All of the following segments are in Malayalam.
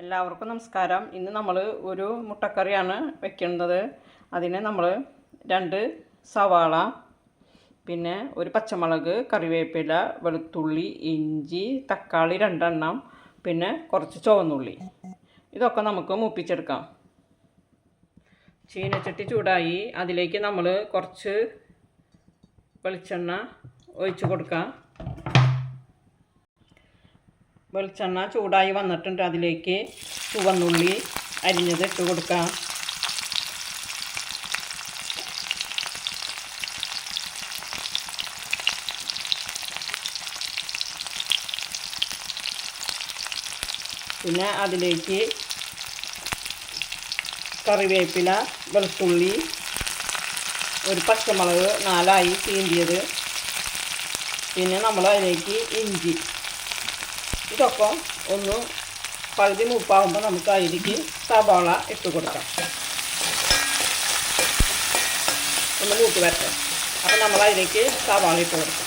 എല്ലാവർക്കും നമസ്കാരം. ഇന്ന് നമ്മൾ ഒരു മുട്ടക്കറിയാണ് വെക്കുന്നത്. അതിന് നമ്മൾ രണ്ട് സവാള പിന്നെ ഒരു പച്ചമുളക് കറിവേപ്പില വെളുത്തുള്ളി ഇഞ്ചി തക്കാളി രണ്ടെണ്ണം പിന്നെ കുറച്ച് ചുവന്നുള്ളി. ഇതൊക്കെ നമുക്ക് മൂപ്പിച്ചെടുക്കാം. ചീനച്ചട്ടി ചൂടായി അതിലേക്ക് നമ്മൾ കുറച്ച് വെളിച്ചെണ്ണ ഒഴിച്ച് കൊടുക്കാം. വെളിച്ചെണ്ണ ചൂടായി വന്നിട്ടുണ്ട്. അതിലേക്ക് ചുവന്നുള്ളി അരിഞ്ഞത് ഇട്ട് കൊടുക്കാം. പിന്നെ അതിലേക്ക് കറിവേപ്പില വെളുത്തുള്ളി ഒരു പച്ചമുളക് നാലായി ചീന്തിയത്. പിന്നെ നമ്മൾ അതിലേക്ക് ഇഞ്ചി ഇതൊക്കെ ഒന്ന് പകുതി മൂപ്പാവുമ്പോൾ നമുക്ക് അതിലേക്ക് സവാള ഇട്ട് കൊടുക്കാം. ഒന്ന് മൂത്ത് വരട്ടെ. അപ്പം നമ്മൾ അതിലേക്ക് സവാള ഇട്ട് കൊടുക്കാം.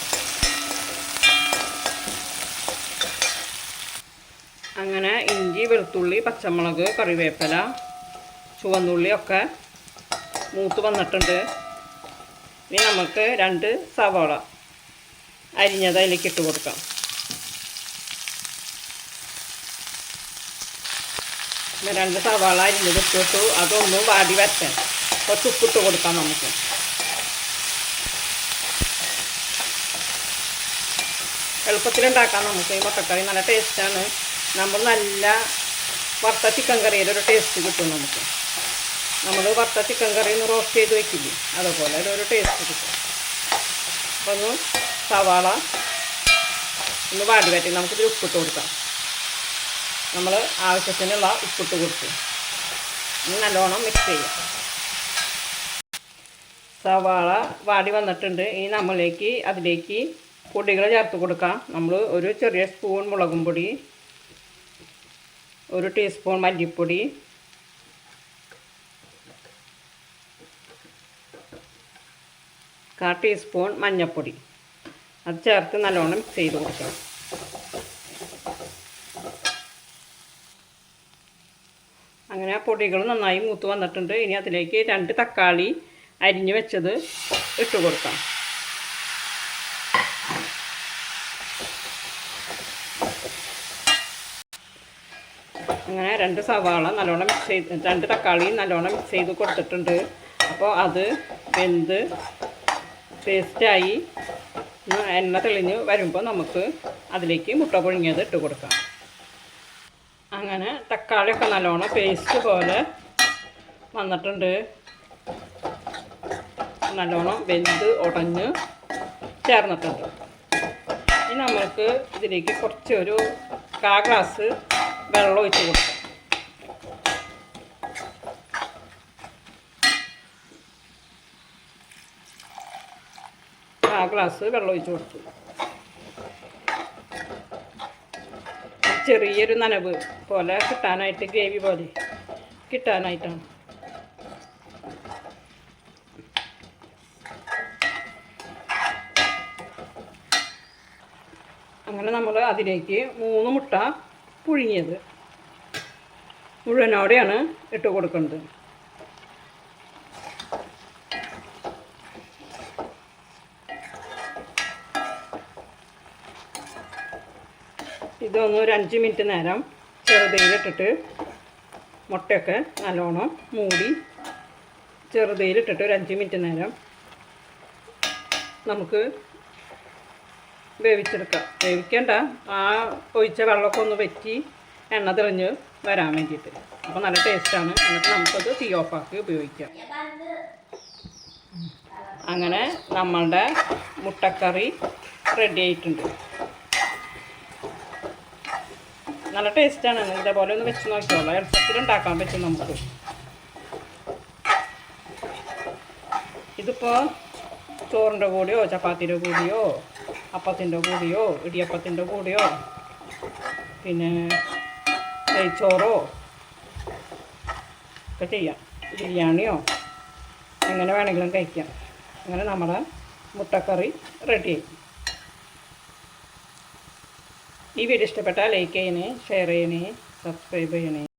അങ്ങനെ ഇഞ്ചി വെളുത്തുള്ളി പച്ചമുളക് കറിവേപ്പില ചുവന്നുള്ളി ഒക്കെ മൂത്ത് വന്നിട്ടുണ്ട്. ഇനി നമുക്ക് രണ്ട് സവാള അരിഞ്ഞത് അതിലേക്ക് ഇട്ട് കൊടുക്കാം. രണ്ട് സവാള അരിഞ്ഞത് ഇട്ടിട്ടു. അതൊന്ന് വാടി വരട്ടെ. കുറച്ച് ഉപ്പിട്ട് കൊടുക്കാം നമുക്ക്. എളുപ്പത്തിലുണ്ടാക്കാം നമുക്ക്. ഈ മുട്ടക്കറി നല്ല ടേസ്റ്റാണ് നമ്മൾ നല്ല വറുത്ത ചിക്കൻ കറിയുടെ ഒരു ടേസ്റ്റ് കിട്ടും നമുക്ക്. നമ്മൾ വറുത്ത ചിക്കൻ കറി ഒന്ന് റോസ്റ്റ് ചെയ്ത് വെക്കില്ലേ? അതുപോലെ ഒരു ടേസ്റ്റ് കിട്ടും. അപ്പോൾ ഒന്ന് സവാള ഒന്ന് വാടി വരട്ടി. നമുക്കിതിൽ ഉപ്പിട്ട് കൊടുക്കാം. നമ്മൾ ആവശ്യത്തിനുള്ള ഉപ്പിട്ട് കൊടുത്തു. നല്ലോണം മിക്സ് ചെയ്യാം. സവാള വാടി വന്നിട്ടുണ്ട്. ഇനി നമ്മളിലേക്ക് അതിലേക്ക് പൊടികൾ ചേർത്ത് കൊടുക്കാം. നമ്മൾ ഒരു ചെറിയ സ്പൂൺ മുളകും പൊടി ഒരു ടീസ്പൂൺ മല്ലിപ്പൊടി കാ ടീസ്പൂൺ മഞ്ഞൾപ്പൊടി അത് ചേർത്ത് നല്ലോണം മിക്സ് ചെയ്ത് കൊടുക്കാം. അങ്ങനെ പൊടികൾ നന്നായി മൂത്ത് വന്നിട്ടുണ്ട്. ഇനി അതിലേക്ക് രണ്ട് തക്കാളി അരിഞ്ഞു വെച്ചത് ഇട്ട് കൊടുക്കാം. അങ്ങനെ രണ്ട് സവാള നല്ലോണം മിക്സ് ചെയ്ത് രണ്ട് തക്കാളി നല്ലോണം മിക്സ് ചെയ്ത് കൊടുത്തിട്ടുണ്ട്. അപ്പോൾ അത് വെന്ത് പേസ്റ്റായി എണ്ണ തെളിഞ്ഞ് വരുമ്പോൾ നമുക്ക് അതിലേക്ക് മുട്ട പുഴുങ്ങിയത് ഇട്ട് കൊടുക്കാം. അങ്ങനെ തക്കാളിയൊക്കെ നല്ലോണം പേസ്റ്റ് പോലെ വന്നിട്ടുണ്ട്. നല്ലോണം വെന്ത് ഉടഞ്ഞ് ചേർന്നിട്ടുണ്ട്. ഇനി നമ്മൾക്ക് ഇതിലേക്ക് കുറച്ച് ഒരു കാ ഗ്ലാസ് വെള്ളം ഒഴിച്ച് കൊടുക്കാം. കാ ഗ്ലാസ് വെള്ളം ഒഴിച്ച് കൊടുത്തു. ചെറിയൊരു നനവ് പോലെ കിട്ടാനായിട്ട് ഗ്രേവി പോലെ കിട്ടാനായിട്ടാണ്. അങ്ങനെ നമ്മൾ അതിലേക്ക് മൂന്ന് മുട്ട പുഴുങ്ങിയത്. മുഴുവനോടെയാണ് ഇട്ട് കൊടുക്കുന്നത്. ഇതൊന്ന് ഒരു അഞ്ച് മിനിറ്റ് നേരം ചെറുതയിലിട്ടിട്ട് മുട്ടയൊക്കെ നല്ലോണം മൂടി ചെറുതയിലിട്ടിട്ട് ഒരു അഞ്ച് മിനിറ്റ് നേരം നമുക്ക് വേവിച്ചെടുക്കാം. വേവിക്കേണ്ട. ആ ഒഴിച്ച വെള്ളമൊക്കെ ഒന്ന് വെറ്റി എണ്ണ തെളിഞ്ഞ് വരാൻ വേണ്ടിയിട്ട്. അപ്പോൾ നല്ല ടേസ്റ്റാണ്. എന്നിട്ട് നമുക്കത് തീ ഓഫാക്കി ഉപയോഗിക്കാം. അങ്ങനെ നമ്മളുടെ മുട്ടക്കറി റെഡി ആയിട്ടുണ്ട്. നല്ല ടേസ്റ്റാണ്. ഇതേപോലെ ഒന്ന് വെച്ച് നോക്കിയോളാം എളുപ്പത്തിൽ ഉണ്ടാക്കാൻ പറ്റും നമുക്ക്. ഇതിപ്പോൾ ചോറിന്റെ കൂടെയോ ചപ്പാത്തിന്റെ കൂടിയോ അപ്പത്തിന്റെ കൂടിയോ ഇടിയപ്പത്തിന്റെ കൂടിയോ പിന്നെ നെയ്ച്ചോറോ ഒക്കെ ചെയ്യാം. ബിരിയാണിയോ എങ്ങനെ വേണമെങ്കിലും കഴിക്കാം. അങ്ങനെ നമ്മുടെ മുട്ടക്കറി റെഡിയായി ഈ വീഡിയോ ഇഷ്ടപ്പെട്ടാൽ ലൈക്ക് ചെയ്യണേ ഷെയർ ചെയ്യണേ സബ്സ്ക്രൈബ് ചെയ്യണേ.